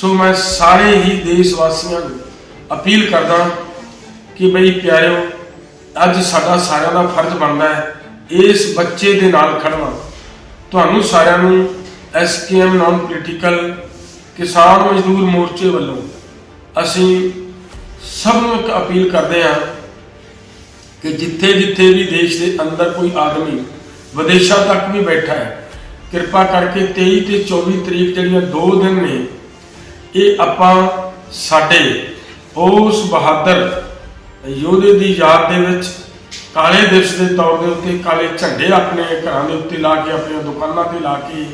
ਸੋ ਮੈਂ ਸਾਰੇ ਹੀ ਦੇਸ਼ ਵਾਸੀਆਂ ਨੂੰ ਅਪੀਲ ਕਰਦਾ ਕਿ ਬਈ ਪਿਆਰਿਓ, ਅੱਜ ਸਾਡਾ ਸਾਰਿਆਂ ਦਾ ਫਰਜ਼ ਬਣਦਾ ਹੈ ਇਸ ਬੱਚੇ ਦੇ ਨਾਲ ਖੜਨਾ। ਤੁਹਾਨੂੰ ਸਾਰਿਆਂ ਨੂੰ ਐਸਕੇਐਮ ਨਾਨ ਪੋਲੀਟੀਕਲ ਕਿਸਾਨ ਮਜ਼ਦੂਰ ਮੋਰਚੇ ਵੱਲੋਂ ਅਸੀਂ ਸਭ ਨੂੰ ਇੱਕ ਅਪੀਲ ਕਰਦੇ ਹਾਂ ਕਿ ਜਿੱਥੇ ਜਿੱਥੇ ਵੀ ਦੇਸ਼ ਦੇ ਅੰਦਰ ਕੋਈ ਆਦਮੀ ਵਿਦੇਸ਼ਾਂ ਤੱਕ ਵੀ ਬੈਠਾ ਹੈ, ਕਿਰਪਾ ਕਰਕੇ 23 ਤੇ 24 ਤਰੀਕ ਜਿਹੜੀਆਂ ਦੋ ਦਿਨ ਨੇ ਇਹ ਆਪਾਂ ਸਾਡੇ ਉਸ ਬਹਾਦਰ ਯੋਧੇ ਦੀ ਯਾਦ ਦੇ ਵਿੱਚ ਕਾਲੇ ਦਿਵਸ ਦੇ ਤੌਰ ਦੇ ਉੱਤੇ ਕਾਲੇ ਝੰਡੇ ਆਪਣੇ ਘਰਾਂ ਦੇ ਉੱਤੇ ਲਾ ਕੇ, ਆਪਣੀਆਂ ਦੁਕਾਨਾਂ ਤੇ ਲਾ ਕੇ,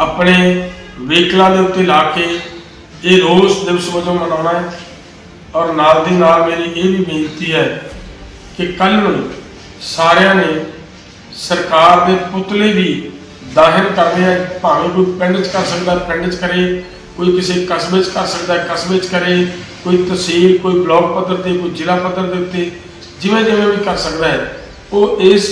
ਆਪਣੇ ਵਹੀਕਲਾਂ ਦੇ ਉੱਤੇ ਲਾ ਕੇ ਇਹ ਰੋਸ ਦਿਵਸ ਵਜੋਂ ਮਨਾਉਣਾ ਹੈ। ਔਰ ਨਾਲ ਦੀ ਨਾਲ ਮੇਰੀ ਇਹ ਵੀ ਬੇਨਤੀ ਹੈ ਕਿ ਕੱਲ ਨੂੰ ਸਾਰਿਆਂ ਨੇ ਸਰਕਾਰ ਦੇ ਪੁਤਲੇ ਵੀ ਦਾਹਰ ਕਰਨੇ ਆ। ਭਾਵੇਂ ਕੋਈ ਪਿੰਡ 'ਚ ਕਰ ਸਕਦਾ, ਪਿੰਡ 'ਚ ਕਰੇ ਕੋਈ ਕਿਸੇ ਕਸਬੇ 'ਚ ਕਰ ਸਕਦਾ ਕਸਬੇ 'ਚ ਕਰੇ ਕੋਈ ਤਹਿਸੀਲ ਕੋਈ ਬਲਾਕ ਪੱਧਰ ਤੇ ਕੋਈ ਜ਼ਿਲ੍ਹਾ ਪੱਧਰ ਦੇ ਉੱਤੇ ਜਿਵੇਂ ਜਿਵੇਂ ਵੀ ਕਰ ਸਕਦਾ ਹੈ ਉਹ ਇਸ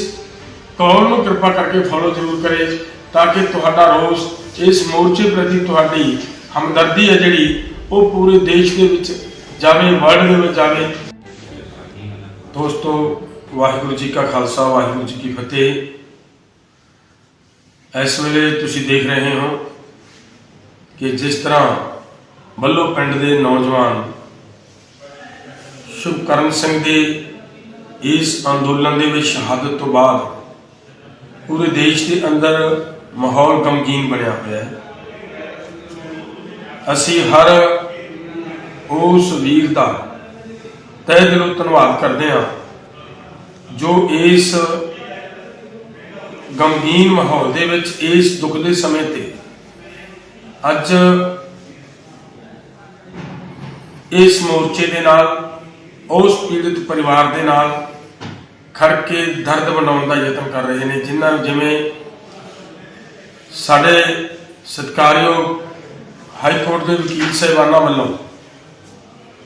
ਕੌਲ ਨੂੰ ਕਿਰਪਾ ਕਰਕੇ ਫੋਲੋ ਜ਼ਰੂਰ ਕਰੇ ਤਾਂ ਕਿ ਤੁਹਾਡਾ ਰੋਸ ਇਸ ਮੋਰਚੇ ਪ੍ਰਤੀ ਤੁਹਾਡੀ ਹਮਦਰਦੀ ਹੈ ਜਿਹੜੀ ਉਹ ਪੂਰੇ ਦੇਸ਼ ਦੇ ਵਿੱਚ ਜਾਵੇ ਵਰਲਡ ਦੇ ਵਿੱਚ ਜਾਵੇ ਦੋਸਤੋ ਵਾਹਿਗੁਰੂ ਜੀ ਕਾ ਖਾਲਸਾ ਵਾਹਿਗੁਰੂ ਜੀ ਕੀ ਫਤਿਹ ਇਸ ਵੇਲੇ ਤੁਸੀਂ ਦੇਖ ਰਹੇ ਹੋ ਕਿ ਜਿਸ ਤਰ੍ਹਾਂ ਬੱਲੋ ਪਿੰਡ ਦੇ ਨੌਜਵਾਨ ਸ਼ੁਭਕਰਨ ਸਿੰਘ ਦੇ ਇਸ ਅੰਦੋਲਨ ਦੇ ਵਿੱਚ ਸ਼ਹਾਦਤ ਤੋਂ ਬਾਅਦ ਪੂਰੇ ਦੇਸ਼ ਦੇ ਅੰਦਰ ਮਾਹੌਲ ਗਮਗੀਨ ਬਣਿਆ ਹੋਇਆ ਹੈ। ਅਸੀਂ ਹਰ ਉਸ ਵੀਰ ਦਾ ਤਹਿ ਦਿਲੋਂ ਧੰਨਵਾਦ ਕਰਦੇ ਹਾਂ ਜੋ ਇਸ ਗਮਗੀਨ ਮਾਹੌਲ ਦੇ ਵਿੱਚ ਇਸ ਦੁੱਖ ਦੇ ਸਮੇਂ ਤੇ ਅੱਜ ਇਸ ਮੋਰਚੇ ਦੇ ਨਾਲ, ਉਸ ਪੀੜਿਤ ਪਰਿਵਾਰ ਦੇ ਨਾਲ ਖੜ ਕੇ ਦਰਦ ਬਣਾਉਣ ਦਾ ਯਤਨ ਕਰ ਰਹੇ ਨੇ, ਜਿਨ੍ਹਾਂ ਨੂੰ ਜਿਵੇਂ ਸਾਡੇ ਸਤਿਕਾਰਯੋਗ ਹਾਈ ਕੋਰਟ ਦੇ ਵਕੀਲ ਸਾਹਿਬਾਨਾਂ ਵੱਲੋਂ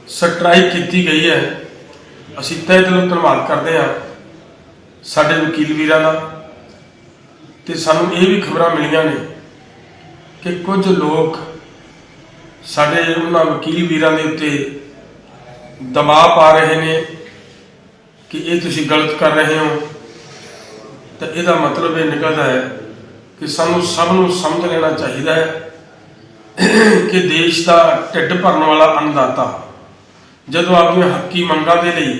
ਸਟ੍ਰਾਈਕ ਕੀਤੀ ਗਈ ਹੈ। ਅਸੀਂ ਤਹਿ ਦਿਲੋਂ ਧੰਨਵਾਦ ਕਰਦੇ ਹਾਂ ਸਾਡੇ ਵਕੀਲ ਵੀਰਾਂ ਦਾ ਤੇ ਸਾਨੂੰ ਇਹ ਵੀ ਖਬਰਾਂ ਮਿਲੀਆਂ ਨੇ ਕਿ ਕੁਝ ਲੋਕ ਸਾਡੇ ਉਹਨਾਂ ਵਕੀਲ ਵੀਰਾਂ ਦੇ ਉੱਤੇ ਦਬਾਅ ਪਾ ਰਹੇ ਨੇ ਕਿ ਇਹ ਤੁਸੀਂ ਗਲਤ ਕਰ ਰਹੇ ਹੋ। ਤਾਂ ਇਹਦਾ ਮਤਲਬ ਇਹ ਨਿਕਲਦਾ ਹੈ ਕਿ ਸਾਨੂੰ ਸਭ ਨੂੰ ਸਮਝ ਲੈਣਾ ਚਾਹੀਦਾ ਹੈ ਕਿ ਦੇਸ਼ ਦਾ ਢਿੱਡ ਭਰਨ ਵਾਲਾ ਅੰਨਦਾਤਾ ਜਦੋਂ ਆਪਣੀਆਂ ਹੱਕੀ ਮੰਗਾਂ ਦੇ ਲਈ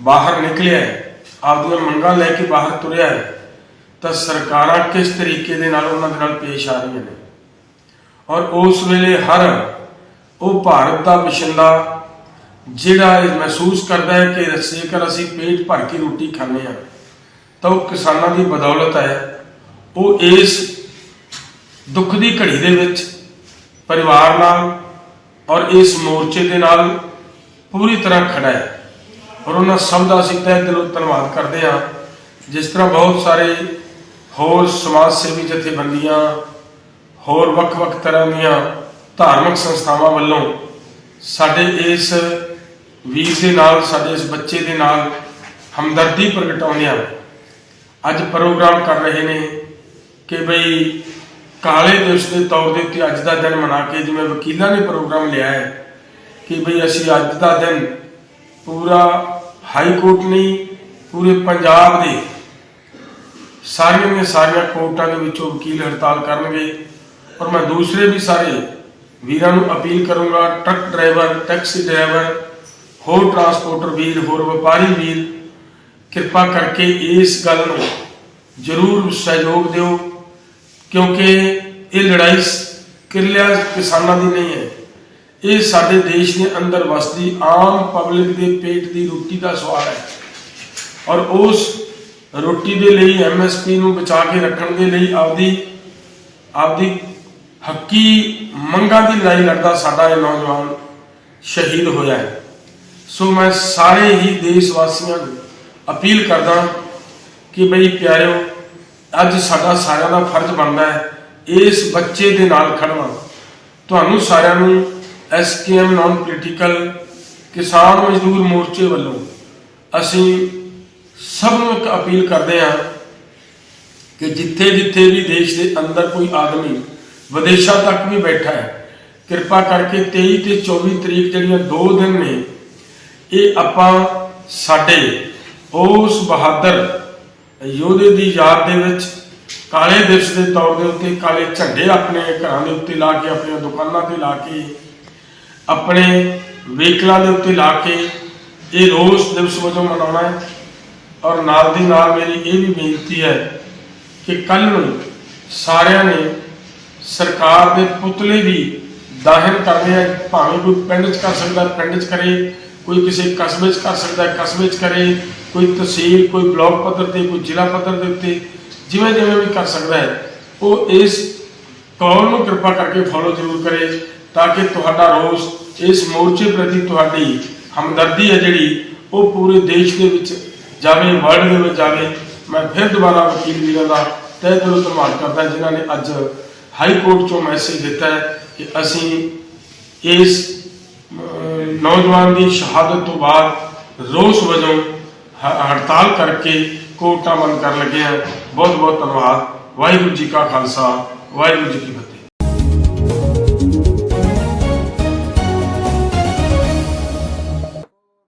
ਬਾਹਰ ਨਿਕਲਿਆ ਹੈ, ਆਪਣੀਆਂ ਮੰਗਾਂ ਲੈ ਕੇ ਬਾਹਰ ਤੁਰਿਆ ਹੈ, ਤਾਂ ਸਰਕਾਰਾਂ ਕਿਸ ਤਰੀਕੇ ਦੇ ਨਾਲ ਉਹਨਾਂ ਦੇ ਨਾਲ ਪੇਸ਼ ਆ ਰਹੀਆਂ ਨੇ? ਔਰ ਉਸ ਵੇਲੇ ਹਰ ਉਹ ਭਾਰਤ ਦਾ ਵਸਿੰਦਾ ਜਿਹੜਾ ਇਹ ਮਹਿਸੂਸ ਕਰਦਾ ਹੈ ਕਿ ਜੇਕਰ ਅਸੀਂ ਪੇਟ ਭਰ ਕੇ ਰੋਟੀ ਖਾਂਦੇ ਹਾਂ, ਤਾਂ ਉਹ ਕਿਸਾਨਾਂ ਦੀ ਬਦੌਲਤ ਹੈ। ਉਹ ਇਸ ਦੁੱਖ ਦੀ ਘੜੀ ਦੇ ਵਿੱਚ ਪਰਿਵਾਰ ਨਾਲ ਔਰ ਇਸ ਮੋਰਚੇ ਦੇ ਨਾਲ ਪੂਰੀ ਤਰ੍ਹਾਂ ਖੜਾ ਹੈ। ਔਰ ਉਹਨਾਂ ਸਭ ਦਾ ਅਸੀਂ ਤਹਿ ਦਿਲੋਂ ਧੰਨਵਾਦ ਕਰਦੇ ਹਾਂ। ਜਿਸ ਤਰ੍ਹਾਂ ਬਹੁਤ ਸਾਰੇ ਹੋਰ ਸਮਾਜ ਸੇਵੀ ਜਥੇਬੰਦੀਆਂ ਹੋਰ ਵੱਖ-ਵੱਖ ਤਰ੍ਹਾਂ ਦੀਆਂ ਧਾਰਮਿਕ ਸੰਸਥਾਵਾਂ ਵੱਲੋਂ ਸਾਡੇ ਇਸ ਵੀਰ ਦੇ ਨਾਲ, ਸਾਡੇ ਇਸ ਬੱਚੇ ਦੇ ਨਾਲ ਹਮਦਰਦੀ ਪ੍ਰਗਟਾਉਂਦਿਆਂ ਅੱਜ ਪ੍ਰੋਗਰਾਮ ਕਰ ਰਹੇ ਨੇ ਕਿ ਬਈ ਕਾਲੇ ਦਿਵਸ ਦੇ ਤੌਰ ਦੇ ਉੱਤੇ ਅੱਜ ਦਾ ਦਿਨ ਮਨਾ ਕੇ ਜਿਵੇਂ ਵਕੀਲਾਂ ਨੇ ਪ੍ਰੋਗਰਾਮ ਲਿਆ ਹੈ ਕਿ ਬਈ ਅਸੀਂ ਅੱਜ ਦਾ ਦਿਨ ਪੂਰਾ ਹਾਈ ਕੋਰਟ ਨਹੀਂ, ਪੂਰੇ ਪੰਜਾਬ ਦੇ ਸਾਰੀਆਂ ਦੀਆਂ ਸਾਰੀਆਂ ਕੋਰਟਾਂ ਦੇ ਵਿੱਚੋਂ ਵਕੀਲ ਹੜਤਾਲ ਕਰਨਗੇ। ਔਰ ਮੈਂ ਦੂਸਰੇ ਵੀ ਸਾਰੇ ਵੀਰਾਂ ਨੂੰ ਅਪੀਲ ਕਰੂੰਗਾ, ਟਰੱਕ ਡਰਾਈਵਰ, ਟੈਕਸੀ ਡਰਾਈਵਰ, ਹੋਰ ਟਰਾਂਸਪੋਰਟਰ ਵੀਰ, ਹੋਰ ਵਪਾਰੀ ਵੀਰ, ਕਿਰਪਾ ਕਰਕੇ ਇਸ ਗੱਲ ਨੂੰ ਜ਼ਰੂਰ ਸਹਿਯੋਗ ਦਿਓ, ਕਿਉਂਕਿ ਇਹ ਲੜਾਈ ਕਿਰਲਿਆ, ਕਿਸਾਨਾਂ ਦੀ ਨਹੀਂ ਹੈ। ਇਹ ਸਾਡੇ ਦੇਸ਼ ਦੇ ਅੰਦਰ ਵਸਦੀ ਆਮ ਪਬਲਿਕ ਦੇ ਪੇਟ ਦੀ ਰੋਟੀ ਦਾ ਸਵਾਲ ਹੈ। ਔਰ ਉਸ ਰੋਟੀ ਦੇ ਲਈ ਐਮਐਸਪੀ ਨੂੰ ਬਚਾ ਕੇ ਰੱਖਣ ਦੇ ਲਈ ਆਪਦੀ ਆਪਦੀ ਹੱਕੀ ਮੰਗਾਂ ਦੀ ਲੜਾਈ ਲੜਦਾ ਸਾਡਾ ਇਹ ਨੌਜਵਾਨ ਸ਼ਹੀਦ ਹੋਇਆ ਹੈ। ਸੋ ਮੈਂ ਸਾਰੇ ਹੀ ਦੇਸ਼ ਵਾਸੀਆਂ ਨੂੰ ਅਪੀਲ ਕਰਦਾ ਕਿ ਬਈ ਪਿਆਰਿਓ, ਅੱਜ ਸਾਡਾ ਸਾਰਿਆਂ ਦਾ ਫਰਜ਼ ਬਣਦਾ ਹੈ ਇਸ ਬੱਚੇ ਦੇ ਨਾਲ ਖੜਨਾ। ਤੁਹਾਨੂੰ ਸਾਰਿਆਂ ਨੂੰ ਐਸਕੇਐਮ ਨਾਨ ਪੋਲੀਟੀਕਲ ਕਿਸਾਨ ਮਜ਼ਦੂਰ ਮੋਰਚੇ ਵੱਲੋਂ ਅਸੀਂ ਸਭ ਨੂੰ ਇੱਕ ਅਪੀਲ ਕਰਦੇ ਹਾਂ ਕਿ ਜਿੱਥੇ ਜਿੱਥੇ ਵੀ ਦੇਸ਼ ਦੇ ਅੰਦਰ ਕੋਈ ਆਦਮੀ ਵਿਦੇਸ਼ਾਂ ਤੱਕ ਵੀ ਬੈਠਾ ਹੈ। ਕਿਰਪਾ ਕਰਕੇ 23 ਤੇ 24 ਤਰੀਕ ਜਿਹੜੀਆਂ ਦੋ ਦਿਨ ਨੇ, ਇਹ ਆਪਾਂ ਸਾਡੇ ਉਸ ਬਹਾਦਰ ਯੋਧੇ ਦੀ ਯਾਦ ਦੇ ਵਿੱਚ ਕਾਲੇ ਦਿਵਸ ਦੇ ਤੌਰ ਦੇ ਉੱਤੇ, ਕਾਲੇ ਝੰਡੇ ਆਪਣੇ ਘਰਾਂ ਦੇ ਉੱਤੇ ਲਾ ਕੇ, ਆਪਣੀਆਂ ਦੁਕਾਨਾਂ ਤੇ ਲਾ ਕੇ, ਆਪਣੇ ਵਹੀਕਲਾਂ ਦੇ ਉੱਤੇ ਲਾ ਕੇ ਇਹ ਰੋਸ ਦਿਵਸ ਵਜੋਂ ਮਨਾਉਣਾ ਹੈ। ਔਰ ਨਾਲ ਦੀ ਨਾਲ ਮੇਰੀ ਇਹ ਵੀ ਬੇਨਤੀ ਹੈ ਕਿ ਕੱਲ ਨੂੰ ਸਾਰਿਆਂ ਨੇ ਸਰਕਾਰ ਦੇ ਪੁਤਲੇ ਵੀ ਦਾਹਿਰ ਕਰਨੇ ਆ ਭਾਵੇਂ ਕੋਈ ਪਿੰਡ 'ਚ ਕਰ ਸਕਦਾ, ਪਿੰਡ 'ਚ ਕਰੇ, ਕੋਈ ਕਿਸੇ ਕਸਬੇ 'ਚ ਕਰ ਸਕਦਾ, ਕਸਬੇ 'ਚ ਕਰੇ, ਕੋਈ ਤਹਿਸੀਲ, ਕੋਈ ਬਲਾਕ ਪੱਧਰ ਤੇ, ਕੋਈ ਜ਼ਿਲ੍ਹਾ ਪੱਧਰ ਦੇ ਉੱਤੇ, ਜਿਵੇਂ ਜਿਵੇਂ ਵੀ ਕਰ ਸਕਦਾ ਹੈ, ਉਹ ਇਸ ਕੌਲ ਨੂੰ ਕਿਰਪਾ ਕਰਕੇ ਫੋਲੋ ਜ਼ਰੂਰ ਕਰੇ ਤਾਂ ਕਿ ਤੁਹਾਡਾ ਰੋਸ ਇਸ ਮੋਰਚੇ ਪ੍ਰਤੀ ਤੁਹਾਡੀ ਹਮਦਰਦੀ ਹੈ ਜਿਹੜੀ, ਉਹ ਪੂਰੇ ਦੇਸ਼ ਦੇ ਵਿੱਚ ਜਾਵੇ ਵਰਲਡ ਦੇ ਵਿੱਚ ਜਾਵੇ। ਮੈਂ ਫਿਰ ਦੁਬਾਰਾ ਵਕੀਲ ਵੀਰਾਂ ਦਾ ਤਹਿ ਦਿਲੋਂ ਧੰਨਵਾਦ ਕਰਦਾ ਜਿਨ੍ਹਾਂ ਨੇ ਅੱਜ ਹਾਈ ਕੋਰਟ ਚੋਂ ਮੈਸੇਜ ਦਿੱਤਾ ਹੈ ਕਿ ਅਸੀਂ ਇਸ ਨੌਜਵਾਨ ਦੀ ਸ਼ਹਾਦਤ ਤੋਂ ਬਾਅਦ ਰੋਸ ਵਜੋਂ ਹ- ਹੜਤਾਲ ਕਰਕੇ ਕੋਰਟਾਂ ਬੰਦ ਕਰਨ ਲੱਗੇ ਹਾਂ। ਬਹੁਤ ਬਹੁਤ ਧੰਨਵਾਦ। ਵਾਹਿਗੁਰੂ ਜੀ ਕਾ ਖਾਲਸਾ, ਵਾਹਿਗੁਰੂ ਜੀ ਕੀ ਫਤਿਹ।